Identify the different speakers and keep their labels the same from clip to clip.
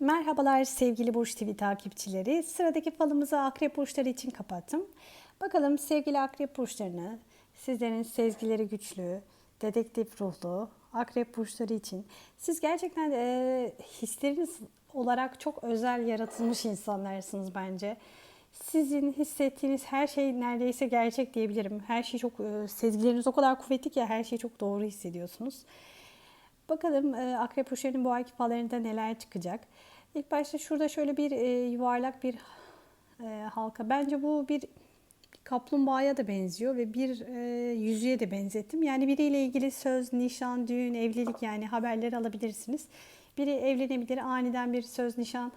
Speaker 1: Merhabalar sevgili Burç TV takipçileri. Sıradaki falımızı akrep burçları için kapattım. Bakalım sevgili akrep burçlarını, sizlerin sezgileri güçlü, dedektif ruhlu akrep burçları için siz gerçekten e, hisleriniz olarak çok özel yaratılmış insanlarsınız bence. Sizin hissettiğiniz her şey neredeyse gerçek diyebilirim. Her şey çok e, sezgileriniz o kadar kuvvetli ki her şeyi çok doğru hissediyorsunuz. Bakalım e, Akrep Burçları'nın bu ayki fallarında neler çıkacak. İlk başta şurada şöyle bir e, yuvarlak bir e, halka. Bence bu bir kaplumbağaya da benziyor ve bir e, yüzüğe de benzettim. Yani biriyle ilgili söz, nişan, düğün, evlilik yani haberleri alabilirsiniz. Biri evlenebilir, aniden bir söz, nişan,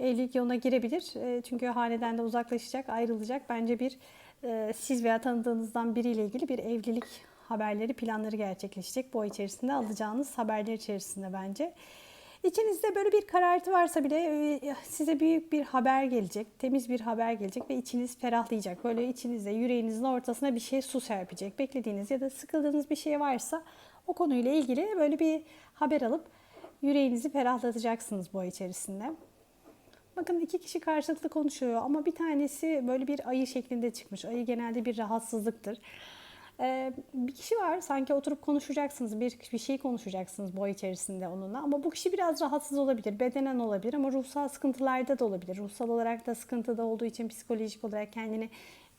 Speaker 1: evlilik yoluna girebilir. E, çünkü haneden de uzaklaşacak, ayrılacak. Bence bir e, siz veya tanıdığınızdan biriyle ilgili bir evlilik haberleri, planları gerçekleşecek. Bu ay içerisinde alacağınız haberler içerisinde bence. İçinizde böyle bir karartı varsa bile e, size büyük bir haber gelecek, temiz bir haber gelecek ve içiniz ferahlayacak. Böyle içinizde, yüreğinizin ortasına bir şey su serpecek. Beklediğiniz ya da sıkıldığınız bir şey varsa o konuyla ilgili böyle bir haber alıp yüreğinizi ferahlatacaksınız bu ay içerisinde. Bakın iki kişi karşılıklı konuşuyor ama bir tanesi böyle bir ayı şeklinde çıkmış. Ayı genelde bir rahatsızlıktır. Bir kişi var sanki oturup konuşacaksınız, bir, bir şey konuşacaksınız bu ay içerisinde onunla. Ama bu kişi biraz rahatsız olabilir, bedenen olabilir ama ruhsal sıkıntılarda da olabilir. Ruhsal olarak da sıkıntıda olduğu için psikolojik olarak kendini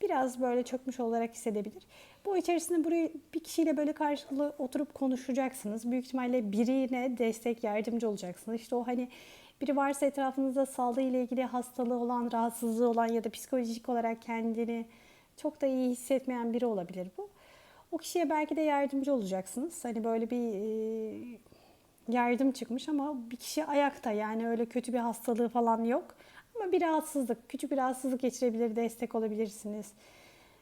Speaker 1: biraz böyle çökmüş olarak hissedebilir. Bu içerisinde buraya bir kişiyle böyle karşılıklı oturup konuşacaksınız. Büyük ihtimalle birine destek, yardımcı olacaksınız. İşte o hani biri varsa etrafınızda sağlığı ile ilgili hastalığı olan, rahatsızlığı olan ya da psikolojik olarak kendini çok da iyi hissetmeyen biri olabilir bu. O kişiye belki de yardımcı olacaksınız. Hani böyle bir e, yardım çıkmış ama bir kişi ayakta yani öyle kötü bir hastalığı falan yok. Ama bir rahatsızlık, küçük bir rahatsızlık geçirebilir, destek olabilirsiniz.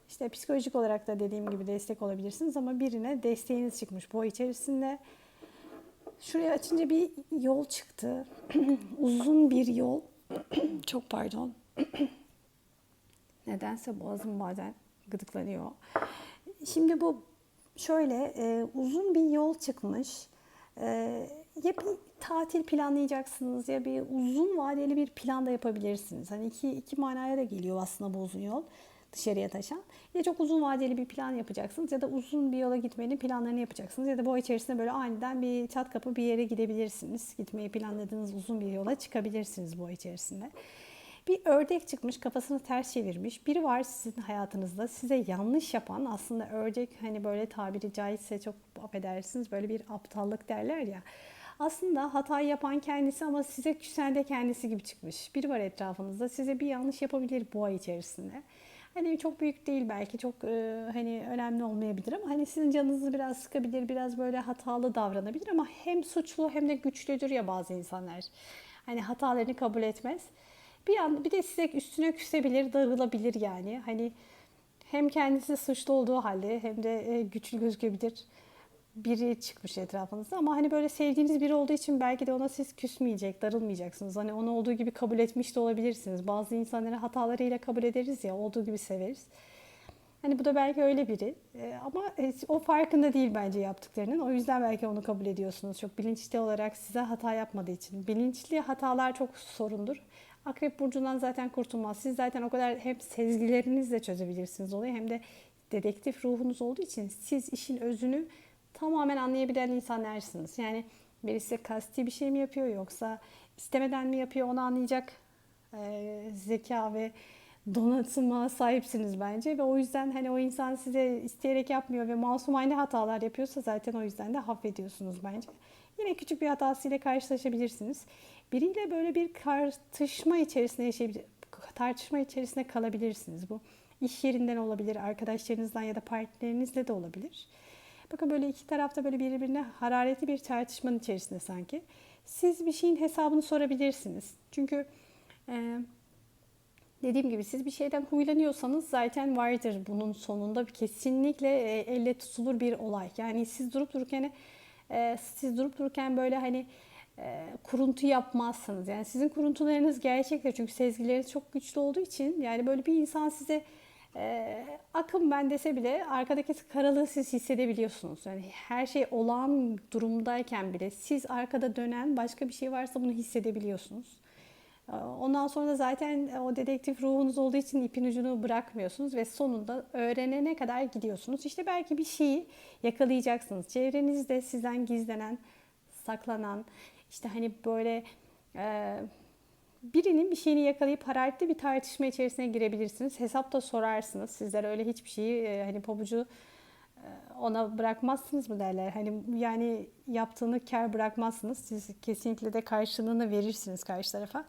Speaker 1: İşte psikolojik olarak da dediğim gibi destek olabilirsiniz ama birine desteğiniz çıkmış bu ay içerisinde. Şuraya açınca bir yol çıktı. Uzun bir yol. Çok pardon. Nedense boğazım bazen gıdıklanıyor. Şimdi bu şöyle e, uzun bir yol çıkmış. E, ya bir tatil planlayacaksınız ya bir uzun vadeli bir plan da yapabilirsiniz. Hani iki, iki manaya da geliyor aslında bu uzun yol dışarıya taşan. Ya çok uzun vadeli bir plan yapacaksınız ya da uzun bir yola gitmenin planlarını yapacaksınız. Ya da bu içerisinde böyle aniden bir çat kapı bir yere gidebilirsiniz. Gitmeyi planladığınız uzun bir yola çıkabilirsiniz bu içerisinde. Bir ördek çıkmış kafasını ters çevirmiş. Biri var sizin hayatınızda size yanlış yapan aslında ördek hani böyle tabiri caizse çok affedersiniz böyle bir aptallık derler ya. Aslında hatayı yapan kendisi ama size küsen de kendisi gibi çıkmış. Biri var etrafınızda size bir yanlış yapabilir bu ay içerisinde. Hani çok büyük değil belki çok e, hani önemli olmayabilir ama hani sizin canınızı biraz sıkabilir, biraz böyle hatalı davranabilir ama hem suçlu hem de güçlüdür ya bazı insanlar. Hani hatalarını kabul etmez. Bir an bir de size üstüne küsebilir, darılabilir yani. Hani hem kendisi suçlu olduğu halde hem de e, güçlü gözükebilir biri çıkmış etrafınızda ama hani böyle sevdiğiniz biri olduğu için belki de ona siz küsmeyecek, darılmayacaksınız. Hani onu olduğu gibi kabul etmiş de olabilirsiniz. Bazı insanları hatalarıyla kabul ederiz ya, olduğu gibi severiz. Hani bu da belki öyle biri. Ee, ama e, o farkında değil bence yaptıklarının. O yüzden belki onu kabul ediyorsunuz. Çok bilinçli olarak size hata yapmadığı için. Bilinçli hatalar çok sorundur. Akrep burcundan zaten kurtulmaz. Siz zaten o kadar hem sezgilerinizle çözebilirsiniz olayı hem de dedektif ruhunuz olduğu için siz işin özünü tamamen anlayabilen insanlarsınız. Yani birisi kasti bir şey mi yapıyor yoksa istemeden mi yapıyor onu anlayacak e, zeka ve donatıma sahipsiniz bence ve o yüzden hani o insan size isteyerek yapmıyor ve masum aynı hatalar yapıyorsa zaten o yüzden de affediyorsunuz bence. Yine küçük bir hatasıyla karşılaşabilirsiniz. Biriyle böyle bir tartışma içerisinde yaşayabilir, tartışma içerisinde kalabilirsiniz. Bu iş yerinden olabilir, arkadaşlarınızdan ya da partnerinizle de olabilir. Bakın böyle iki tarafta böyle birbirine hararetli bir tartışmanın içerisinde sanki. Siz bir şeyin hesabını sorabilirsiniz. Çünkü e, dediğim gibi siz bir şeyden huylanıyorsanız zaten vardır bunun sonunda kesinlikle e, elle tutulur bir olay. Yani siz durup dururken e, siz durup dururken böyle hani e, kuruntu yapmazsınız. Yani sizin kuruntularınız gerçektir çünkü sezgileriniz çok güçlü olduğu için yani böyle bir insan size e, akım ben dese bile arkadaki karalığı siz hissedebiliyorsunuz. Yani her şey olağan durumdayken bile siz arkada dönen başka bir şey varsa bunu hissedebiliyorsunuz. E, Ondan sonra zaten o dedektif ruhunuz olduğu için ipin ucunu bırakmıyorsunuz ve sonunda öğrenene kadar gidiyorsunuz. İşte belki bir şeyi yakalayacaksınız. Çevrenizde sizden gizlenen, saklanan, işte hani böyle e, birinin bir şeyini yakalayıp hararetli bir tartışma içerisine girebilirsiniz. Hesap da sorarsınız. Sizler öyle hiçbir şeyi e, hani pabucu e, ona bırakmazsınız mı derler. Hani yani yaptığını kar bırakmazsınız. Siz kesinlikle de karşılığını verirsiniz karşı tarafa.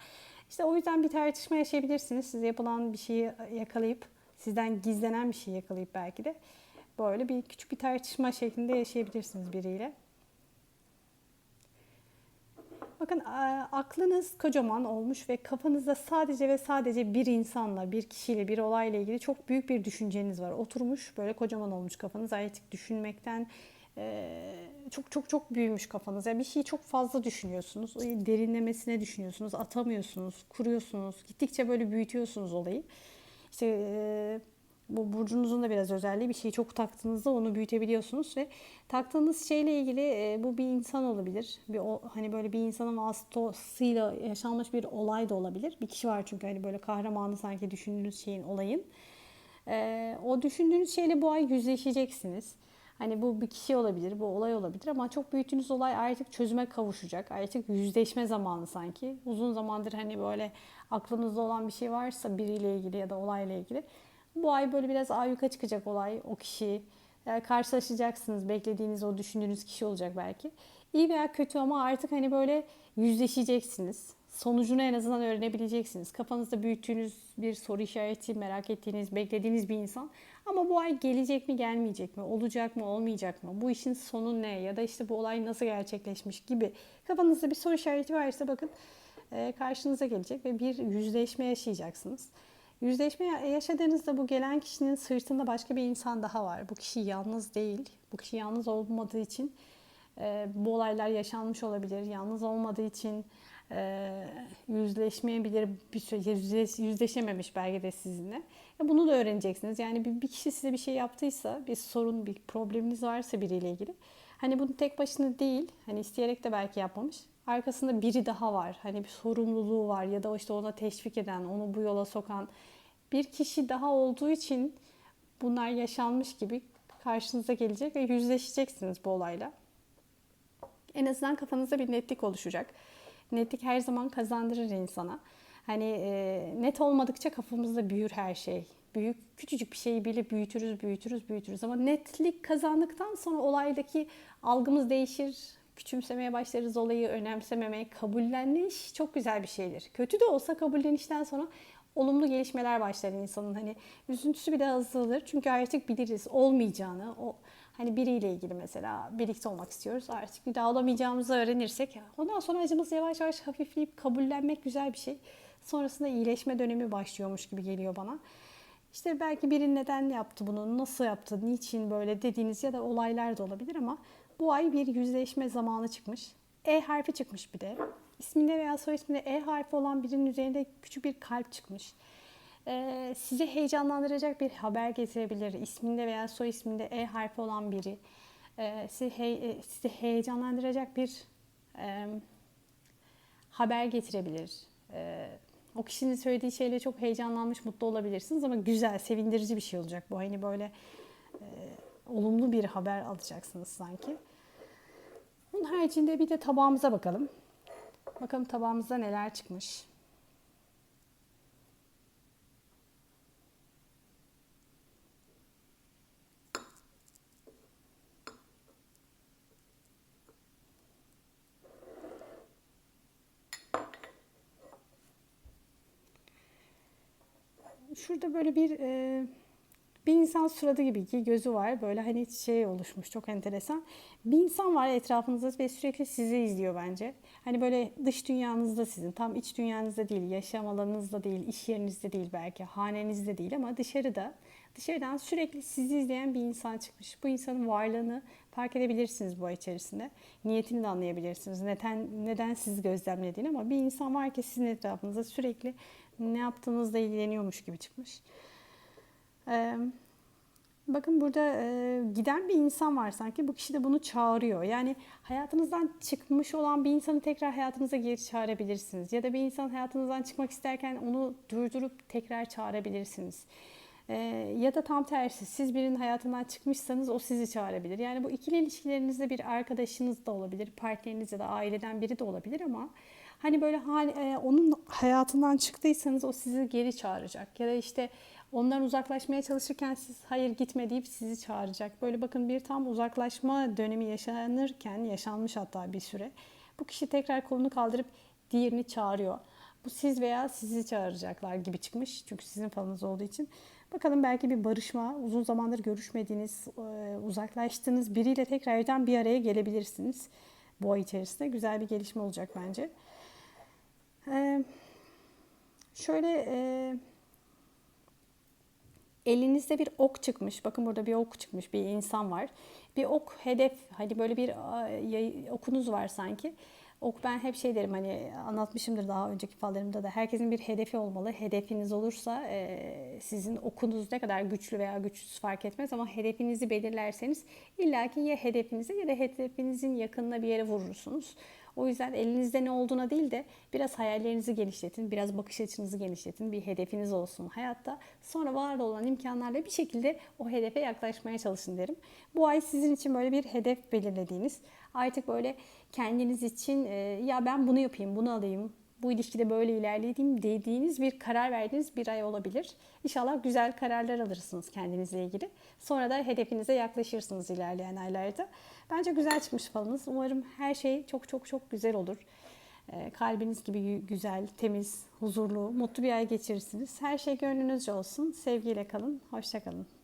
Speaker 1: İşte o yüzden bir tartışma yaşayabilirsiniz. Size yapılan bir şeyi yakalayıp, sizden gizlenen bir şeyi yakalayıp belki de böyle bir küçük bir tartışma şeklinde yaşayabilirsiniz biriyle. Bakın aklınız kocaman olmuş ve kafanızda sadece ve sadece bir insanla, bir kişiyle, bir olayla ilgili çok büyük bir düşünceniz var. Oturmuş böyle kocaman olmuş kafanız artık düşünmekten çok çok çok büyümüş kafanız. Yani bir şeyi çok fazla düşünüyorsunuz. Derinlemesine düşünüyorsunuz, atamıyorsunuz, kuruyorsunuz. Gittikçe böyle büyütüyorsunuz olayı. İşte e, bu burcunuzun da biraz özelliği bir şeyi çok taktığınızda onu büyütebiliyorsunuz ve taktığınız şeyle ilgili e, bu bir insan olabilir. Bir o, hani böyle bir insanın vasıtasıyla yaşanmış bir olay da olabilir. Bir kişi var çünkü hani böyle kahramanı sanki düşündüğünüz şeyin olayın. E, o düşündüğünüz şeyle bu ay yüzleşeceksiniz. Hani bu bir kişi olabilir, bu olay olabilir ama çok büyüttüğünüz olay artık çözüme kavuşacak. Artık yüzleşme zamanı sanki. Uzun zamandır hani böyle aklınızda olan bir şey varsa biriyle ilgili ya da olayla ilgili bu ay böyle biraz ayyuka çıkacak olay o kişi. Yani karşılaşacaksınız. Beklediğiniz o düşündüğünüz kişi olacak belki. İyi veya kötü ama artık hani böyle yüzleşeceksiniz. Sonucunu en azından öğrenebileceksiniz. Kafanızda büyüttüğünüz bir soru işareti, merak ettiğiniz, beklediğiniz bir insan. Ama bu ay gelecek mi, gelmeyecek mi, olacak mı, olmayacak mı? Bu işin sonu ne? Ya da işte bu olay nasıl gerçekleşmiş gibi. Kafanızda bir soru işareti varsa bakın e, karşınıza gelecek ve bir yüzleşme yaşayacaksınız. Yüzleşme yaşadığınızda bu gelen kişinin sırtında başka bir insan daha var. Bu kişi yalnız değil. Bu kişi yalnız olmadığı için e, bu olaylar yaşanmış olabilir. Yalnız olmadığı için e, yüzleşmeyebilir, bir süre yüzleş, yüzleşememiş belki de sizinle. E, bunu da öğreneceksiniz. Yani bir, bir kişi size bir şey yaptıysa, bir sorun, bir probleminiz varsa biriyle ilgili. Hani bunu tek başına değil, hani isteyerek de belki yapmamış. Arkasında biri daha var. Hani bir sorumluluğu var ya da işte ona teşvik eden, onu bu yola sokan bir kişi daha olduğu için bunlar yaşanmış gibi karşınıza gelecek ve yüzleşeceksiniz bu olayla. En azından kafanızda bir netlik oluşacak. Netlik her zaman kazandırır insana. Hani e, net olmadıkça kafamızda büyür her şey. Büyük, küçücük bir şeyi bile büyütürüz, büyütürüz, büyütürüz. Ama netlik kazandıktan sonra olaydaki algımız değişir. Küçümsemeye başlarız olayı, önemsememeye, kabulleniş çok güzel bir şeydir. Kötü de olsa kabullenişten sonra olumlu gelişmeler başlar insanın. Hani üzüntüsü bile azalır. Çünkü artık biliriz olmayacağını. O hani biriyle ilgili mesela birlikte olmak istiyoruz. Artık bir daha olamayacağımızı öğrenirsek ondan sonra acımız yavaş yavaş hafifleyip kabullenmek güzel bir şey. Sonrasında iyileşme dönemi başlıyormuş gibi geliyor bana. İşte belki biri neden yaptı bunu, nasıl yaptı, niçin böyle dediğiniz ya da olaylar da olabilir ama bu ay bir yüzleşme zamanı çıkmış. E harfi çıkmış bir de. İsminde veya soy isminde E harfi olan birinin üzerinde küçük bir kalp çıkmış. Ee, sizi heyecanlandıracak bir haber getirebilir. İsminde veya soy isminde E harfi olan biri. Ee, sizi, he, sizi heyecanlandıracak bir e, haber getirebilir. Ee, o kişinin söylediği şeyle çok heyecanlanmış, mutlu olabilirsiniz ama güzel, sevindirici bir şey olacak bu. Hani böyle e, olumlu bir haber alacaksınız sanki. Bunun haricinde bir de tabağımıza bakalım. Bakalım tabağımızda neler çıkmış. Şurada böyle bir e, bir insan suratı gibi ki gözü var. Böyle hani şey oluşmuş çok enteresan. Bir insan var etrafınızda ve sürekli sizi izliyor bence. Hani böyle dış dünyanızda sizin, tam iç dünyanızda değil, yaşam alanınızda değil, iş yerinizde değil belki, hanenizde değil ama dışarıda, dışarıdan sürekli sizi izleyen bir insan çıkmış. Bu insanın varlığını fark edebilirsiniz bu ay içerisinde. Niyetini de anlayabilirsiniz. Neden, neden sizi gözlemlediğini ama bir insan var ki sizin etrafınızda sürekli ne yaptığınızla ilgileniyormuş gibi çıkmış. Ee, bakın burada e, giden bir insan var sanki. Bu kişi de bunu çağırıyor. Yani hayatınızdan çıkmış olan bir insanı tekrar hayatınıza geri çağırabilirsiniz. Ya da bir insan hayatınızdan çıkmak isterken onu durdurup tekrar çağırabilirsiniz. Ee, ya da tam tersi siz birinin hayatından çıkmışsanız o sizi çağırabilir. Yani bu ikili ilişkilerinizde bir arkadaşınız da olabilir, partneriniz ya da aileden biri de olabilir ama hani böyle e, onun hayatından çıktıysanız o sizi geri çağıracak. Ya da işte ondan uzaklaşmaya çalışırken siz hayır gitme deyip sizi çağıracak. Böyle bakın bir tam uzaklaşma dönemi yaşanırken, yaşanmış hatta bir süre. Bu kişi tekrar kolunu kaldırıp diğerini çağırıyor. Bu siz veya sizi çağıracaklar gibi çıkmış. Çünkü sizin falınız olduğu için. Bakalım belki bir barışma, uzun zamandır görüşmediğiniz, e, uzaklaştığınız biriyle tekrardan bir araya gelebilirsiniz. Bu ay içerisinde güzel bir gelişme olacak bence. Ee, şöyle e, elinizde bir ok çıkmış. Bakın burada bir ok çıkmış. Bir insan var. Bir ok hedef. Hani böyle bir okunuz var sanki. Ok ben hep şey derim hani anlatmışımdır daha önceki fallarımda da herkesin bir hedefi olmalı. Hedefiniz olursa e, sizin okunuz ne kadar güçlü veya güçsüz fark etmez ama hedefinizi belirlerseniz illaki ya hedefinize ya da hedefinizin yakınına bir yere vurursunuz. O yüzden elinizde ne olduğuna değil de biraz hayallerinizi genişletin, biraz bakış açınızı genişletin, bir hedefiniz olsun hayatta. Sonra var olan imkanlarla bir şekilde o hedefe yaklaşmaya çalışın derim. Bu ay sizin için böyle bir hedef belirlediğiniz, artık böyle kendiniz için ya ben bunu yapayım, bunu alayım, bu ilişkide böyle ilerlediğim dediğiniz bir karar verdiğiniz bir ay olabilir. İnşallah güzel kararlar alırsınız kendinizle ilgili. Sonra da hedefinize yaklaşırsınız ilerleyen aylarda. Bence güzel çıkmış falınız. Umarım her şey çok çok çok güzel olur. Ee, Kalbiniz gibi güzel, temiz, huzurlu, mutlu bir ay geçirirsiniz. Her şey gönlünüzce olsun. Sevgiyle kalın. Hoşça kalın.